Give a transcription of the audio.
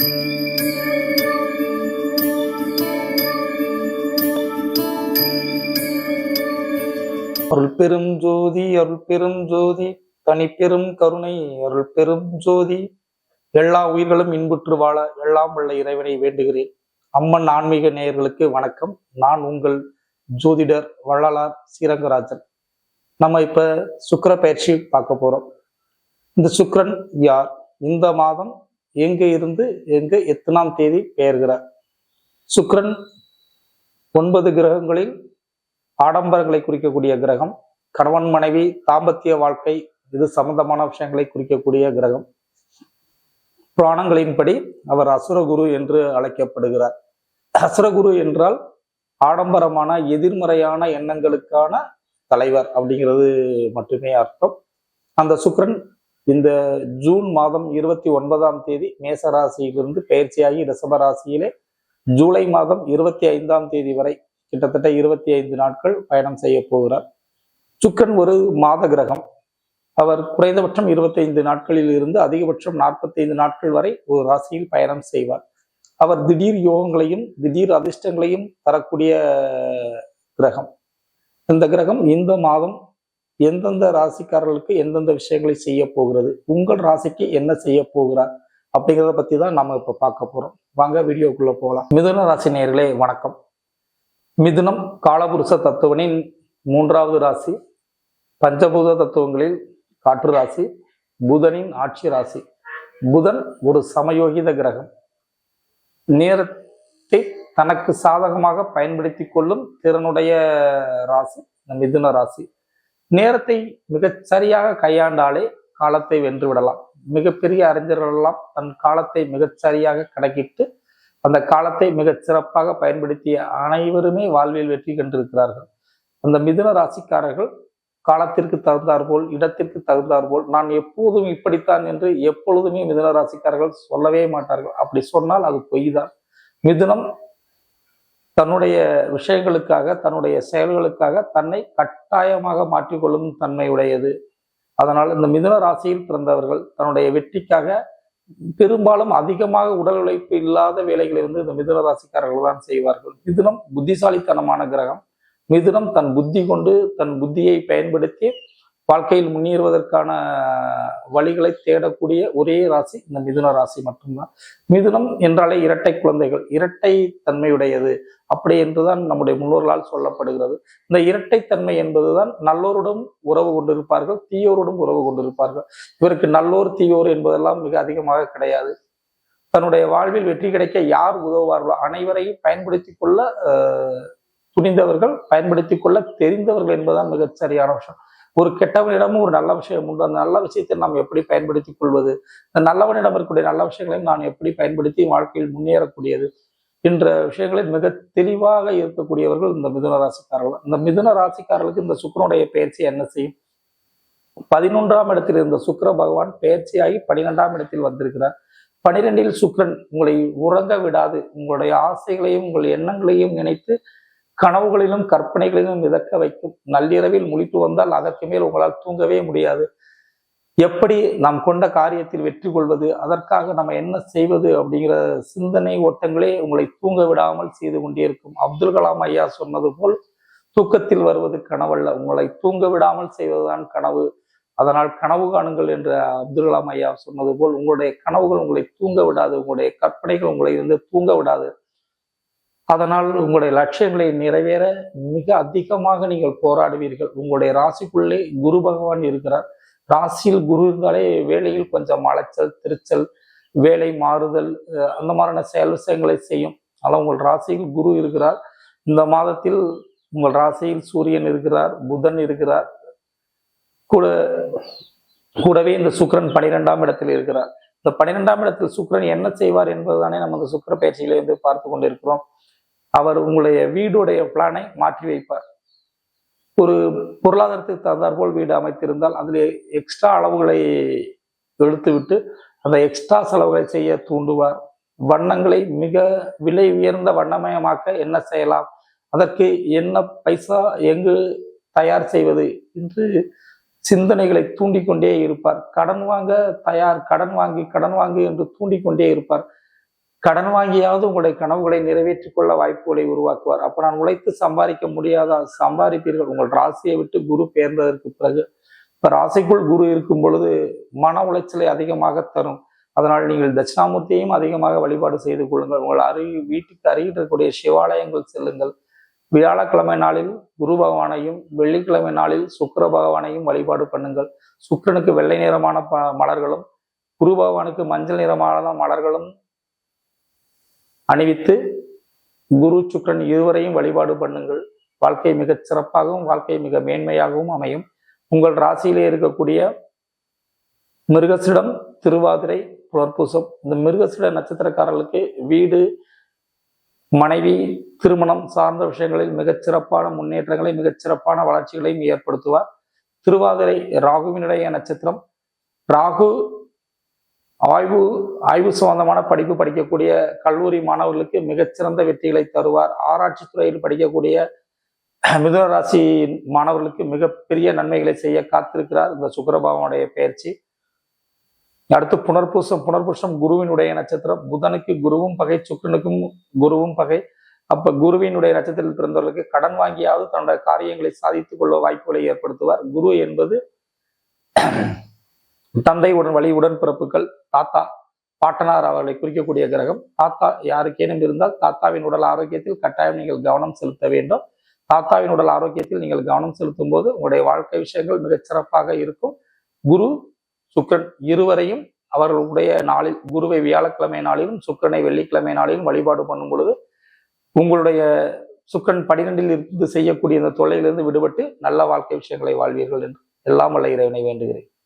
அருள் பெரும் ஜோதி அருள் பெரும் ஜோதி தனி பெரும் கருணை அருள் பெரும் ஜோதி. எல்லா உயிர்களும் இன்புற்று வாழ எல்லாம் உள்ள இறைவனை வேண்டுகிறேன். அம்மன் ஆன்மீக நேயர்களுக்கு வணக்கம். நான் உங்கள் ஜோதிடர் வள்ளலார் ஸ்ரீரங்கராஜன் நம்ம இப்ப சுக்கர பயிற்சி பார்க்க போறோம். இந்த சுக்கரன் யார்? இந்த மாதம் எங்க இருந்து எங்க எத்தனாம் தேதி பெயர்கிறார்? சுக்கிரன் ஒன்பது கிரகங்களில் ஆடம்பரங்களை குறிக்கக்கூடிய கிரகம். கணவன் மனைவி தாம்பத்திய வாழ்க்கை இது சம்பந்தமான விஷயங்களை குறிக்கக்கூடிய கிரகம். புராணங்களின்படி அவர் அசுரகுரு என்று அழைக்கப்படுகிறார். அசுரகுரு என்றால் ஆடம்பரமான எதிர்மறையான எண்ணங்களுக்கான தலைவர் அப்படிங்கிறது மட்டுமே அர்த்தம். அந்த சுக்கிரன் இந்த ஜூன் மாதம் இருபத்தி ஒன்பதாம் தேதி மேச ராசியிலிருந்து பயிற்சியாகி ரிஷபராசியிலே ஜூலை மாதம் இருபத்தி ஐந்தாம் தேதி வரை கிட்டத்தட்ட இருபத்தி ஐந்து நாட்கள் பயணம் செய்ய போகிறார். சுக்கன் ஒரு மாத கிரகம். அவர் குறைந்தபட்சம் இருபத்தைந்து நாட்களில் இருந்து அதிகபட்சம் நாற்பத்தைந்து நாட்கள் வரை ஒரு ராசியில் பயணம் செய்வார். அவர் திடீர் யோகங்களையும் திடீர் அதிர்ஷ்டங்களையும் தரக்கூடிய கிரகம். இந்த கிரகம் இந்த மாதம் எந்தெந்த ராசிக்காரர்களுக்கு எந்தெந்த விஷயங்களை செய்ய போகிறது உங்கள் ராசிக்கு என்ன செய்ய போகிறார் அப்படிங்கிறத பத்தி தான் நம்ம இப்ப பார்க்க போறோம். வாங்க வீடியோக்குள்ள போகலாம். மிதுன ராசி நேர்களே வணக்கம். மிதுனம் காலபுருஷ தத்துவனின் மூன்றாவது ராசி பஞ்சபூத தத்துவங்களில் காற்று ராசி புதனின் ஆட்சி ராசி. புதன் ஒரு சமயோகித கிரகம். நேரத்தை தனக்கு சாதகமாக பயன்படுத்தி கொள்ளும் திறனுடைய ராசி மிதுன ராசி. நேரத்தை மிகச் சரியாக கையாண்டாலே காலத்தை வென்று விடலாம் மிகப்பெரிய அறிஞர்கள் எல்லாம் தன் காலத்தை மிகச் சரியாக கணக்கிட்டு அந்த காலத்தை மிகச் சிறப்பாக பயன்படுத்திய அனைவருமே வாழ்வில் வெற்றி கண்டிருக்கிறார்கள். அந்த மிதுன ராசிக்காரர்கள் காலத்திற்கு தகுந்தாற்போல் இடத்திற்கு தகுந்தாற்போல் நான் எப்போதும் இப்படித்தான் என்று எப்பொழுதுமே மிதுன ராசிக்காரர்கள் சொல்லவே மாட்டார்கள். அப்படி சொன்னால் அது பொய் தான் மிதுனம் தன்னுடைய விஷயங்களுக்காக தன்னுடைய செயல்களுக்காக தன்னை கட்டாயமாக மாற்றிக்கொள்ளும் தன்மை உடையது. அதனால் இந்த மிதுன ராசியில் பிறந்தவர்கள் தன்னுடைய வெற்றிக்காக பெரும்பாலும் அதிகமாக உடல் உழைப்பு இல்லாத வேலைகளை வந்து இந்த மிதுன ராசிக்காரர்கள் தான் செய்வார்கள். மிதுனம் புத்திசாலித்தனமான கிரகம். மிதுனம் தன் புத்தி கொண்டு தன் புத்தியை பயன்படுத்தி வாழ்க்கையில் முன்னேறுவதற்கான வழிகளை தேடக்கூடிய ஒரே ராசி இந்த மிதுன ராசி மட்டும்தான். மிதுனம் என்றாலே இரட்டை குழந்தைகள் இரட்டை தன்மையுடையது. அப்படி என்றுதான் நம்முடைய முன்னோர்களால் சொல்லப்படுகிறது. இந்த இரட்டைத்தன்மை என்பதுதான் நல்லோருடன் உறவு கொண்டிருப்பார்கள் தீயோருடன் உறவு கொண்டிருப்பார்கள். இவருக்கு நல்லோர் தீயோர் என்பதெல்லாம் மிக அதிகமாக கிடையாது. தன்னுடைய வாழ்வில் வெற்றி கிடைக்க யார் உதவுவார்களோ அனைவரையும் பயன்படுத்தி கொள்ள துணிந்தவர்கள் பயன்படுத்தி கொள்ள தெரிந்தவர்கள் என்பதுதான் மிகச் சரியான விஷயம். ஒரு கெட்டவனிடமும் ஒரு நல்ல விஷயம் உண்டு. அந்த நல்ல விஷயத்தை நாம் எப்படி பயன்படுத்திக் கொள்வது? இந்த நல்லவனிடம் இருக்கக்கூடிய நல்ல விஷயங்களையும் நான் எப்படி பயன்படுத்தி வாழ்க்கையில் முன்னேறக்கூடியது? என்ற விஷயங்களில் மிக தெளிவாக இருக்கக்கூடியவர்கள் இந்த மிதுன ராசிக்காரர்கள். இந்த மிதுன ராசிக்காரர்களுக்கு இந்த சுக்கரனுடைய பயிற்சி என்ன செய்யும்? பதினொன்றாம் இடத்தில் இருந்த சுக்கர பகவான் பயிற்சியாகி பனிரெண்டாம் இடத்தில் வந்திருக்கிறார். பனிரெண்டில் சுக்கரன் உங்களை உறங்க விடாது. உங்களுடைய ஆசைகளையும் உங்கள் எண்ணங்களையும் நினைத்து கனவுகளிலும் கற்பனைகளிலும் மிதக்க வைக்கும். நள்ளிரவில் முழித்து வந்தால் அதற்கு மேல் உங்களால் தூங்கவே முடியாது. எப்படி நாம் கொண்ட காரியத்தில் வெற்றி கொள்வது அதற்காக நம்ம என்ன செய்வது அப்படிங்கிற சிந்தனை ஓட்டங்களே உங்களை தூங்க விடாமல் செய்து கொண்டே இருக்கும் அப்துல் கலாம் ஐயா சொன்னது போல் தூக்கத்தில் வருவது கனவல்ல. உங்களை தூங்க விடாமல் செய்வதுதான் கனவு. அதனால் கனவு காணுங்கள் என்று அப்துல் கலாம் ஐயா சொன்னது போல் உங்களுடைய கனவுகள் உங்களை தூங்க விடாது. உங்களுடைய கற்பனைகள் உங்களை வந்து தூங்க விடாது. அதனால் உங்களுடைய லட்சியங்களை நிறைவேற மிக அதிகமாக நீங்கள் போராடுவீர்கள். உங்களுடைய ராசிக்குள்ளே குரு பகவான் இருக்கிறார். ராசியில் குரு இருந்தாலே வேலையில் கொஞ்சம் அலைச்சல் திருச்சல் வேலை மாறுதல் அந்த மாதிரியான செயல் விஷயங்களை செய்யும். ஆனால் உங்கள் ராசியில் குரு இருக்கிறார். இந்த மாதத்தில் உங்கள் ராசியில் சூரியன் இருக்கிறார் புதன் இருக்கிறார். கூட கூடவே இந்த சுக்கரன் பனிரெண்டாம் இடத்தில் இருக்கிறார். இந்த பனிரெண்டாம் இடத்தில் சுக்கரன் என்ன செய்வார் என்பதுதானே நம்ம சுக்கர பயிற்சியிலிருந்து பார்த்து கொண்டிருக்கிறோம். அவர் உங்களுடைய வீடுடைய பிளானை மாற்றி வைப்பார். ஒரு பொருளாதாரத்துக்கு தகுந்தாற்போல் வீடு அமைத்திருந்தால் அதில் எக்ஸ்ட்ரா அளவுகளை எடுத்துவிட்டு அந்த எக்ஸ்ட்ரா செலவுகளை செய்ய தூண்டுவார். வண்ணங்களை மிக விலை உயர்ந்த வண்ணமயமாக்க என்ன செய்யலாம்? அதற்கு என்ன பைசா எங்கு தயார் செய்வது? என்று சிந்தனைகளை தூண்டிக்கொண்டே இருப்பார். கடன் வாங்க தயார் கடன் வாங்கி கடன் வாங்கி என்று தூண்டிக்கொண்டே இருப்பார். கடன் வாங்கியாவது உங்களுடைய கனவுகளை நிறைவேற்றிக் கொள்ள வாய்ப்புகளை உருவாக்குவார். அப்ப நான் உழைத்து சம்பாதிக்க முடியாதா சம்பாதிப்பீர்கள். உங்கள் ராசியை விட்டு குரு பெயர்ந்ததற்கு பிறகு இப்ப ராசிக்குள் குரு இருக்கும் பொழுது மன உளைச்சலை அதிகமாக தரும். அதனால் நீங்கள் தட்சிணாமூர்த்தியையும் அதிகமாக வழிபாடு செய்து கொள்ளுங்கள். உங்கள் அருகில் வீட்டுக்கு அருகில் இருக்கக்கூடிய சிவாலயங்கள் செல்லுங்கள். வியாழக்கிழமை நாளில் குரு பகவானையும் வெள்ளிக்கிழமை நாளில் சுக்கர பகவானையும் வழிபாடு பண்ணுங்கள். சுக்கிரனுக்கு வெள்ளை நிறமான ப- மலர்களும் குரு பகவானுக்கு மஞ்சள் நிறமான மலர்களும் அணிவித்து குரு சுக்கிரன் இருவரையும் வழிபாடு பண்ணுங்கள். வாழ்க்கை மிக சிறப்பாகவும் வாழ்க்கை மிக மேன்மையாகவும் அமையும். உங்கள் ராசியிலே இருக்கக்கூடிய மிருகசிடம் திருவாதிரை புலர்பூசம் இந்த மிருகசிட நட்சத்திரக்காரர்களுக்கு வீடு மனைவி திருமணம் சார்ந்த விஷயங்களில் மிகச் சிறப்பான முன்னேற்றங்களை மிகச் சிறப்பான வளர்ச்சிகளையும் ஏற்படுத்துவார். திருவாதிரை ராகுவினுடைய நட்சத்திரம். ராகு ஆய்வு ஆய்வு சம்பந்தமான படிப்பு படிக்கக்கூடிய கல்லூரி மாணவர்களுக்கு மிகச்சிறந்த வெற்றிகளை தருவார். ஆராய்ச்சி துறையில் படிக்கக்கூடிய மிதுன ராசி மாணவர்களுக்கு மிகப்பெரிய நன்மைகளை செய்ய காத்திருக்கிறார் இந்த சுக்கரபாவனுடைய பயிற்சி. அடுத்து புனர்பூசம் புனர்பூசம் குருவினுடைய நட்சத்திரம். புதனுக்கு குருவும் பகை சுக்கரனுக்கும் குருவும் பகை. அப்ப குருவினுடைய நட்சத்திரத்தில் பிறந்தவர்களுக்கு கடன் வாங்கியாவது தன்னுடைய காரியங்களை சாதித்துக் கொள்ள வாய்ப்புகளை ஏற்படுத்துவார். குரு என்பது தந்தை உடன் வழி உடன்பிறப்புகள் தாத்தா பாட்டனார் அவர்களை குறிக்கக்கூடிய கிரகம். தாத்தா யாருக்கேனும் இருந்தால் தாத்தாவின் உடல் ஆரோக்கியத்தில் கட்டாயம் நீங்கள் கவனம் செலுத்த வேண்டும். தாத்தாவின் உடல் ஆரோக்கியத்தில் நீங்கள் கவனம் செலுத்தும் போது உங்களுடைய வாழ்க்கை விஷயங்கள் மிகச் சிறப்பாக இருக்கும். குரு சுக்கரன் இருவரையும் அவர்களுடைய நாளில் குருவை வியாழக்கிழமை நாளிலும் சுக்கரனை வெள்ளிக்கிழமை நாளிலும் வழிபாடு பண்ணும் பொழுது உங்களுடைய சுக்கரன் பனிரெண்டில் இருந்து செய்யக்கூடிய இந்த தொல்லையிலிருந்து விடுபட்டு நல்ல வாழ்க்கை விஷயங்களை வாழ்வீர்கள் என்று. எல்லாம் வல்ல இறைவனை வேண்டுகிறேன்.